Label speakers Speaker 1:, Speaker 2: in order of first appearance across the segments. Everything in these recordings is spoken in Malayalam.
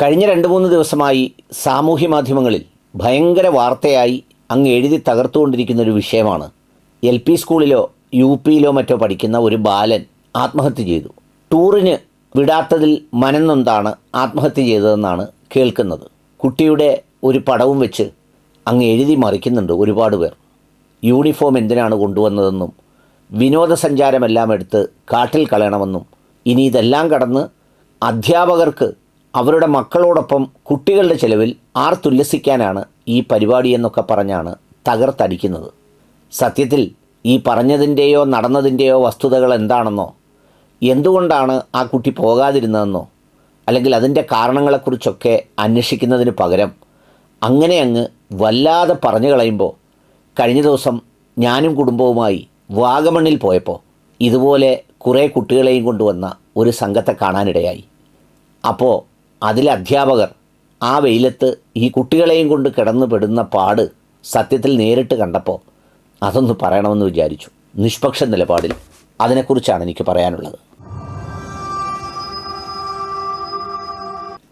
Speaker 1: കഴിഞ്ഞ രണ്ട് മൂന്ന് ദിവസമായി സാമൂഹ്യ മാധ്യമങ്ങളിൽ ഭയങ്കര വാർത്തയായി അങ്ങ് എഴുതി തകർത്തുകൊണ്ടിരിക്കുന്ന ഒരു വിഷയമാണ്. എൽ പി സ്കൂളിലോ യു പിയിലോ മറ്റോ പഠിക്കുന്ന ഒരു ബാലൻ ആത്മഹത്യ ചെയ്തു. ടൂറിന് വിടാത്തതിൽ മനന്നൊന്താണ് ആത്മഹത്യ ചെയ്തതെന്നാണ് കേൾക്കുന്നത്. കുട്ടിയുടെ ഒരു പടവും വെച്ച് അങ്ങ് എഴുതി മറിക്കുന്നുണ്ട് ഒരുപാട് പേർ. യൂണിഫോം എന്തിനാണ് കൊണ്ടുവന്നതെന്നും വിനോദസഞ്ചാരമെല്ലാം എടുത്ത് കാട്ടിൽ കളയണമെന്നും ഇനി ഇതെല്ലാം കടന്ന് അധ്യാപകർക്ക് അവരുടെ മക്കളോടൊപ്പം കുട്ടികളുടെ ചെലവിൽ ആർത്തുല്ലസിക്കാനാണ് ഈ പരിപാടി എന്നൊക്കെ പറഞ്ഞാണ് തകർത്തടിക്കുന്നത്. സത്യത്തിൽ ഈ പറഞ്ഞതിന്റെയോ നടന്നതിന്റെയോ വസ്തുതകൾ എന്താണെന്നോ എന്തുകൊണ്ടാണ് ആ കുട്ടി പോകാതിരുന്നതെന്നോ അല്ലെങ്കിൽ അതിന്റെ കാരണങ്ങളെക്കുറിച്ചൊക്കെ അന്വേഷിക്കുന്നതിന് പകരം അങ്ങനെ അങ്ങ് വല്ലാതെ പറഞ്ഞു കളയുമ്പോൾ കഴിഞ്ഞ ദിവസം ഞാനും കുടുംബവുമായി വാഗമണ്ണിൽ പോയപ്പോൾ ഇതുപോലെ കുറേ കുട്ടികളെയും കൊണ്ടുവന്ന ഒരു സംഘത്തെ കാണാനിടയായി. അപ്പോൾ അതിലെ അധ്യാപകർ ആ വെയിലത്ത് ഈ കുട്ടികളെയും കൊണ്ട് കിടന്നു പെടുന്ന പാട് സത്യത്തിൽ നേരിട്ട് കണ്ടപ്പോൾ അതൊന്ന് പറയണമെന്ന് വിചാരിച്ചു. നിഷ്പക്ഷ നിലപാടിൽ അതിനെക്കുറിച്ചാണ് എനിക്ക് പറയാനുള്ളത്.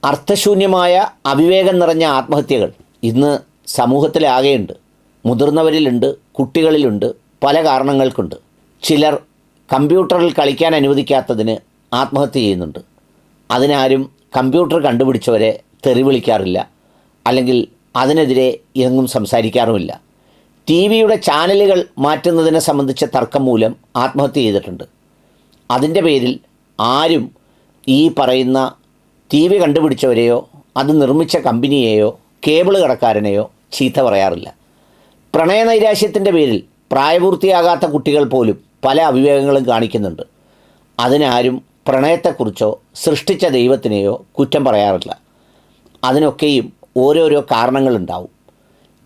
Speaker 1: അർത്ഥശൂന്യമായ അവിവേകം നിറഞ്ഞ ആത്മഹത്യകൾ ഇന്ന് സമൂഹത്തിലാകെയുണ്ട്. മുതിർന്നവരിലുണ്ട് കുട്ടികളിലുണ്ട് പല കാരണങ്ങൾക്കുണ്ട്. ചിലർ കമ്പ്യൂട്ടറിൽ കളിക്കാൻ അനുവദിക്കാത്തതിന് ആത്മഹത്യ ചെയ്യുന്നുണ്ട്. അതിനാരും കമ്പ്യൂട്ടർ കണ്ടുപിടിച്ചവരെ തെറി വിളിക്കാറില്ല അല്ലെങ്കിൽ അതിനെതിരെ എങ്ങും സംസാരിക്കാറുമില്ല. ടി വിയുടെ ചാനലുകൾ മാറ്റുന്നതിനെ സംബന്ധിച്ച തർക്കം മൂലം ആത്മഹത്യ ചെയ്തിട്ടുണ്ട്. അതിന്റെ പേരിൽ ആരും ഈ പറയുന്ന ടി വി കണ്ടുപിടിച്ചവരെയോ അത് നിർമ്മിച്ച കമ്പനിയെയോ കേബിൾ കടക്കാരനെയോ ചീത്ത പറയാറില്ല. പ്രണയനൈരാശ്യത്തിന്റെ പേരിൽ പ്രായപൂർത്തിയാകാത്ത കുട്ടികൾ പോലും പല അവിവേകങ്ങളും കാണിക്കുന്നുണ്ട്. അതിനാരും പ്രണയത്തെക്കുറിച്ചോ സൃഷ്ടിച്ച ദൈവത്തിനെയോ കുറ്റം പറയാറില്ല. അതിനൊക്കെയും ഓരോരോ കാരണങ്ങളുണ്ടാവും.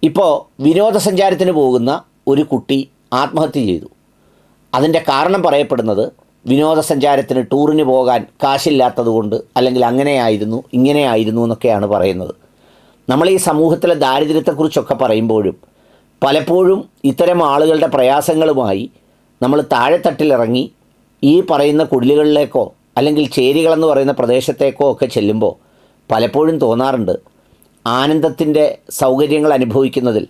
Speaker 1: ഇപ്പോൾ വിനോദസഞ്ചാരത്തിന് പോകുന്ന ഒരു കുട്ടി ആത്മഹത്യ ചെയ്തു. അതിന്റെ കാരണം പറയപ്പെടുന്നത് വിനോദസഞ്ചാരത്തിന് ടൂറിന് പോകാൻ കാശില്ലാത്തതുകൊണ്ട് അല്ലെങ്കിൽ അങ്ങനെയായിരുന്നു ഇങ്ങനെയായിരുന്നു എന്നൊക്കെയാണ് പറയുന്നത്. നമ്മൾ ഈ സമൂഹത്തിലെ ദാരിദ്ര്യത്തെക്കുറിച്ചൊക്കെ പറയുമ്പോഴും പലപ്പോഴും ഇത്തരം ആളുകളുടെ പ്രയാസങ്ങളുമായി നമ്മൾ താഴെത്തട്ടിലിറങ്ങി ഈ പറയുന്ന കുടിലുകളിലേക്കോ അല്ലെങ്കിൽ ചേരികളെന്ന് പറയുന്ന പ്രദേശത്തേക്കോ ഒക്കെ ചെല്ലുമ്പോൾ പലപ്പോഴും തോന്നാറുണ്ട് ആനന്ദത്തിന്റെ സൗകര്യങ്ങൾ അനുഭവിക്കുന്നതിൽ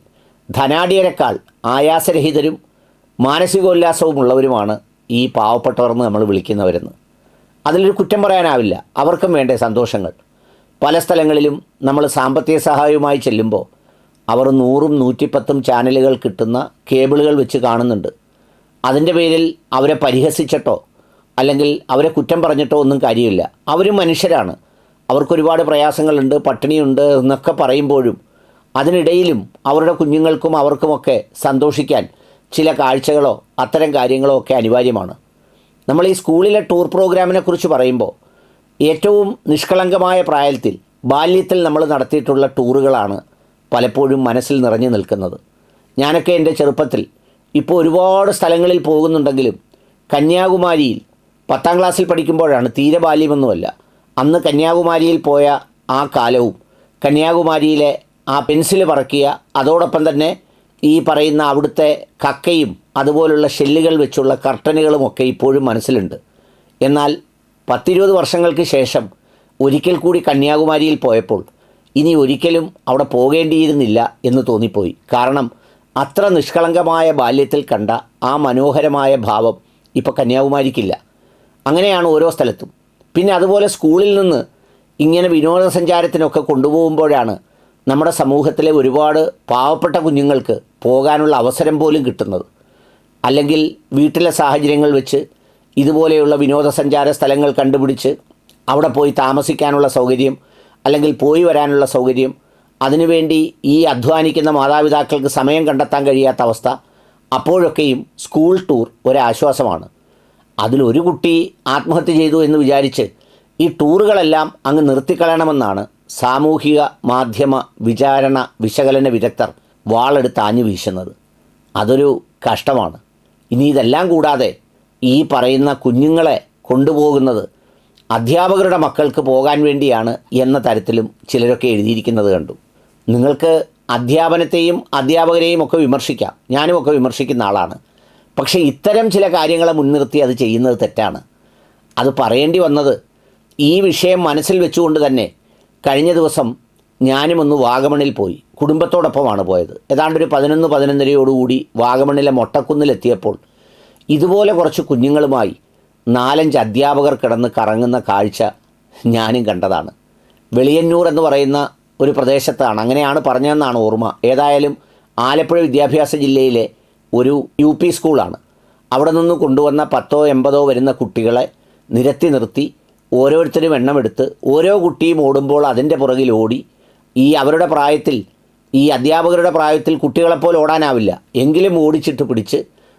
Speaker 1: ധനാഢ്യരെക്കാൾ ആയാസരഹിതരും മാനസികോല്ലാസവുമുള്ളവരുമാണ് ഈ പാവപ്പെട്ടവർന്ന് നമ്മൾ വിളിക്കുന്നവരെന്ന്. അതിലൊരു കുറ്റം പറയാനാവില്ല. അവർക്കും വേണ്ട സന്തോഷങ്ങൾ. പല സ്ഥലങ്ങളിലും നമ്മൾ സാമ്പത്തിക സഹായവുമായി ചെല്ലുമ്പോൾ അവർ നൂറും നൂറ്റിപ്പത്തും ചാനലുകൾ കിട്ടുന്ന കേബിളുകൾ വെച്ച് കാണുന്നുണ്ട്. അതിന്റെ പേരിൽ അവരെ പരിഹസിച്ചിട്ടോ അല്ലെങ്കിൽ അവരെ കുറ്റം പറഞ്ഞിട്ടോ ഒന്നും കാര്യമില്ല. അവരും മനുഷ്യരാണ്. അവർക്കൊരുപാട് പ്രയാസങ്ങളുണ്ട് പട്ടിണിയുണ്ട് എന്നൊക്കെ പറയുമ്പോഴും അതിനിടയിലും അവരുടെ കുഞ്ഞുങ്ങൾക്കും അവർക്കുമൊക്കെ സന്തോഷിക്കാൻ ചില കാഴ്ചകളോ അത്തരം കാര്യങ്ങളോ ഒക്കെ അനിവാര്യമാണ്. നമ്മൾ ഈ സ്കൂളിലെ ടൂർ പ്രോഗ്രാമിനെക്കുറിച്ച് പറയുമ്പോൾ ഏറ്റവും നിഷ്കളങ്കമായ പ്രായത്തിൽ ബാല്യത്തിൽ നമ്മൾ നടത്തിയിട്ടുള്ള ടൂറുകളാണ് പലപ്പോഴും മനസ്സിൽ നിറഞ്ഞു നിൽക്കുന്നത്. ഞാനൊക്കെ എന്റെ ചെറുപ്പത്തിൽ ഇപ്പോൾ ഒരുപാട് സ്ഥലങ്ങളിൽ പോകുന്നുണ്ടെങ്കിലും കന്യാകുമാരിയിൽ പത്താം ക്ലാസ്സിൽ പഠിക്കുമ്പോഴാണ് തീരെ ബാല്യമൊന്നുമല്ല. അന്ന് കന്യാകുമാരിയിൽ പോയ ആ കാലവും കന്യാകുമാരിയിലെ ആ പെൻസിൽ പറക്കിയ അതോടൊപ്പം തന്നെ ഈ പറയുന്ന അവിടുത്തെ കക്കയും അതുപോലുള്ള ഷെല്ലുകൾ വെച്ചുള്ള കർട്ടനുകളുമൊക്കെ ഇപ്പോഴും മനസ്സിലുണ്ട്. എന്നാൽ പത്തിരുപത് വർഷങ്ങൾക്ക് ശേഷം ഒരിക്കൽ കൂടി കന്യാകുമാരിയിൽ പോയപ്പോൾ ഇനി ഒരിക്കലും അവിടെ പോകേണ്ടിയിരുന്നില്ല എന്ന് തോന്നിപ്പോയി. കാരണം അത്ര നിഷ്കളങ്കമായ ബാല്യത്തിൽ കണ്ട ആ മനോഹരമായ ഭാവം ഇപ്പോൾ കന്യാകുമാരിക്കില്ല. അങ്ങനെയാണ് ഓരോ സ്ഥലത്തും. പിന്നെ അതുപോലെ സ്കൂളിൽ നിന്ന് ഇങ്ങനെ വിനോദസഞ്ചാരത്തിനൊക്കെ കൊണ്ടുപോകുമ്പോഴാണ് നമ്മുടെ സമൂഹത്തിലെ ഒരുപാട് പാവപ്പെട്ട കുഞ്ഞുങ്ങൾക്ക് പോകാനുള്ള അവസരം പോലും കിട്ടുന്നത്. അല്ലെങ്കിൽ വീട്ടിലെ സാഹചര്യങ്ങൾ വെച്ച് ഇതുപോലെയുള്ള വിനോദസഞ്ചാര സ്ഥലങ്ങൾ കണ്ടുപിടിച്ച് അവിടെ പോയി താമസിക്കാനുള്ള സൗകര്യം അല്ലെങ്കിൽ പോയി വരാനുള്ള സൗകര്യം അതിനുവേണ്ടി ഈ അധ്വാനിക്കുന്ന മാതാപിതാക്കൾക്ക് സമയം കണ്ടെത്താൻ കഴിയാത്ത അവസ്ഥ അപ്പോഴൊക്കെയും സ്കൂൾ ടൂർ ഒരാശ്വാസമാണ്. അതിലൊരു കുട്ടി ആത്മഹത്യ ചെയ്തു എന്ന് വിചാരിച്ച് ഈ ടൂറുകളെല്ലാം അങ്ങ് നിർത്തിക്കളയണമെന്നാണ് സാമൂഹിക മാധ്യമ വിചാരണ വിശകലന വിദഗ്ധർ വാളെടുത്ത് ആഞ്ഞു വീശുന്നത്. അതൊരു കഷ്ടമാണ്. ഇനി ഇതെല്ലാം കൂടാതെ ഈ പറയുന്ന കുഞ്ഞുങ്ങളെ കൊണ്ടുപോകുന്നത് അധ്യാപകരുടെ മക്കൾക്ക് പോകാൻ വേണ്ടിയാണ് എന്ന തരത്തിലും ചിലരൊക്കെ എഴുതിയിരിക്കുന്നത് കണ്ടു. നിങ്ങൾക്ക് അധ്യാപനത്തെയും അധ്യാപകരെയും ഒക്കെ വിമർശിക്കാം. ഞാനും ഒക്കെ വിമർശിക്കുന്ന ആളാണ്. പക്ഷേ ഇത്തരം ചില കാര്യങ്ങളെ മുൻനിർത്തി അത് ചെയ്യുന്നത് തെറ്റാണ്. അത് പറയേണ്ടി വന്നത് ഈ വിഷയം മനസ്സിൽ വെച്ചുകൊണ്ട് തന്നെ കഴിഞ്ഞ ദിവസം ഞാനും ഒന്ന് വാഗമണിൽ പോയി. കുടുംബത്തോടൊപ്പമാണ് പോയത്. ഏതാണ്ട് ഒരു പതിനൊന്ന് പതിനൊന്നരയോടുകൂടി വാഗമണിലെ മൊട്ടക്കുന്നിലെത്തിയപ്പോൾ ഇതുപോലെ കുറച്ച് കുഞ്ഞുങ്ങളുമായി നാലഞ്ച് അധ്യാപകർ കിടന്ന് കറങ്ങുന്ന കാഴ്ച ഞാനും കണ്ടതാണ്. വെളിയന്നൂർ എന്ന് പറയുന്ന ഒരു പ്രദേശത്താണ്. അങ്ങനെയാണ് പറഞ്ഞതെന്നാണ് ഓർമ്മ. ഏതായാലും ആലപ്പുഴ വിദ്യാഭ്യാസ ജില്ലയിലെ ഒരു യു പി സ്കൂളാണ്. അവിടെ നിന്ന് കൊണ്ടുവന്ന പത്തോ എൺപതോ വരുന്ന കുട്ടികളെ നിരത്തി നിർത്തി ഓരോരുത്തരും എണ്ണമെടുത്ത് ഓരോ കുട്ടിയും ഓടുമ്പോൾ അതിന്റെ പുറകിൽ ഓടി ഈ അവരുടെ പ്രായത്തിൽ ഈ അധ്യാപകരുടെ പ്രായത്തിൽ കുട്ടികളെപ്പോലെ ഓടാനാവില്ല. എങ്കിലും ഓടിച്ചിട്ട് പിടിച്ച്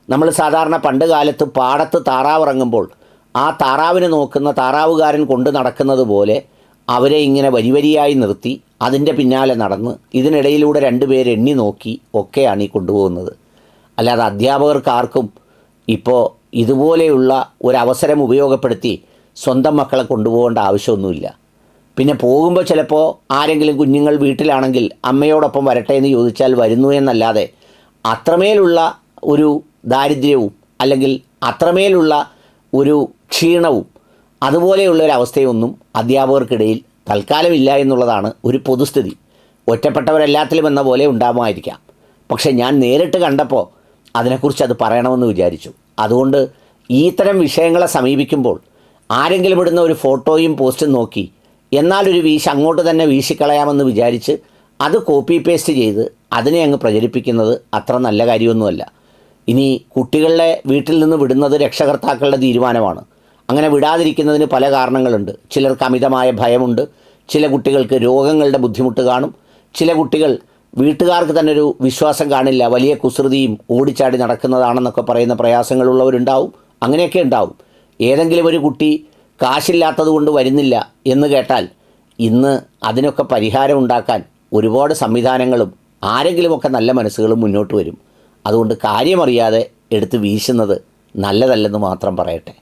Speaker 1: നമ്മൾ സാധാരണ പണ്ട് കാലത്ത് പാടത്ത് താറാവിറങ്ങുമ്പോൾ ആ താറാവിനെ നോക്കുന്ന താറാവുകാരൻ കൊണ്ട് നടക്കുന്നത് പോലെ അവരെ ഇങ്ങനെ വരിവരിയായി നിർത്തി അതിന്റെ പിന്നാലെ നടന്ന് ഇതിനിടയിലൂടെ രണ്ടുപേർ എണ്ണി നോക്കി ഒക്കെയാണ് ഈ കൊണ്ടുപോകുന്നത്. അല്ലാതെ അധ്യാപകർക്ക് ആർക്കും ഇപ്പോൾ ഇതുപോലെയുള്ള ഒരവസരം ഉപയോഗപ്പെടുത്തി സ്വന്തം മക്കളെ കൊണ്ടുപോകേണ്ട ആവശ്യമൊന്നുമില്ല. പിന്നെ പോകുമ്പോൾ ചിലപ്പോൾ ആരെങ്കിലും കുഞ്ഞുങ്ങൾ വീട്ടിലാണെങ്കിൽ അമ്മയോടൊപ്പം വരട്ടെ എന്ന് ചോദിച്ചാൽ വരുന്നു എന്നല്ലാതെ അത്രമേലുള്ള ഒരു ദാരിദ്ര്യവും അല്ലെങ്കിൽ അത്രമേലുള്ള ഒരു ക്ഷീണവും അതുപോലെയുള്ള ഒരു അവസ്ഥയൊന്നും അധ്യാപകർക്കിടയിൽ തൽക്കാലമില്ല എന്നുള്ളതാണ് ഒരു പൊതുസ്ഥിതി. ഒറ്റപ്പെട്ടവരെല്ലാത്തിലും എന്ന പോലെ ഉണ്ടാകുമായിരിക്കാം പക്ഷേ ഞാൻ നേരിട്ട് കണ്ടപ്പോൾ അതിനെക്കുറിച്ച് അത് പറയണമെന്ന് വിചാരിച്ചു. അതുകൊണ്ട് ഇത്തരം വിഷയങ്ങളെ സമീപിക്കുമ്പോൾ ആരെങ്കിലും ഇടുന്ന ഒരു ഫോട്ടോയും പോസ്റ്റും നോക്കി എന്നാലൊരു വീശ് അങ്ങോട്ട് തന്നെ വീശിക്കളയാമെന്ന് വിചാരിച്ച് അത് കോപ്പി പേസ്റ്റ് ചെയ്ത് അതിനെ അങ്ങ് പ്രചരിപ്പിക്കുന്നത് അത്ര നല്ല കാര്യമൊന്നുമല്ല. ഇനി കുട്ടികളുടെ വീട്ടിൽ നിന്ന് വിടുന്നത് രക്ഷകർത്താക്കളുടെ തീരുമാനമാണ്. അങ്ങനെ വിടാതിരിക്കുന്നതിന് പല കാരണങ്ങളുണ്ട്. ചിലർക്ക് അമിതമായ ഭയമുണ്ട്. ചില കുട്ടികൾക്ക് രോഗങ്ങളുടെ ബുദ്ധിമുട്ട് കാണും. ചില കുട്ടികൾ വീട്ടുകാർക്ക് തന്നെ ഒരു വിശ്വാസം കാണില്ല. വലിയ കുസൃതിയും ഓടിച്ചാടി നടക്കുന്നതാണെന്നൊക്കെ പറയുന്ന പ്രയാസങ്ങളുള്ളവരുണ്ടാവും. അങ്ങനെയൊക്കെ ഉണ്ടാവും. ഏതെങ്കിലും ഒരു കുട്ടി കാശില്ലാത്തത് കൊണ്ട് വരുന്നില്ല എന്ന് കേട്ടാൽ ഇന്ന് അതിനൊക്കെ പരിഹാരം ഉണ്ടാക്കാൻ ഒരുപാട് സംവിധാനങ്ങളും ആരെങ്കിലുമൊക്കെ നല്ല മനസ്സുകളും മുന്നോട്ട് വരും. അതുകൊണ്ട് കാര്യമറിയാതെ എടുത്ത് വീശുന്നത് നല്ലതല്ലെന്ന് മാത്രം പറയട്ടെ.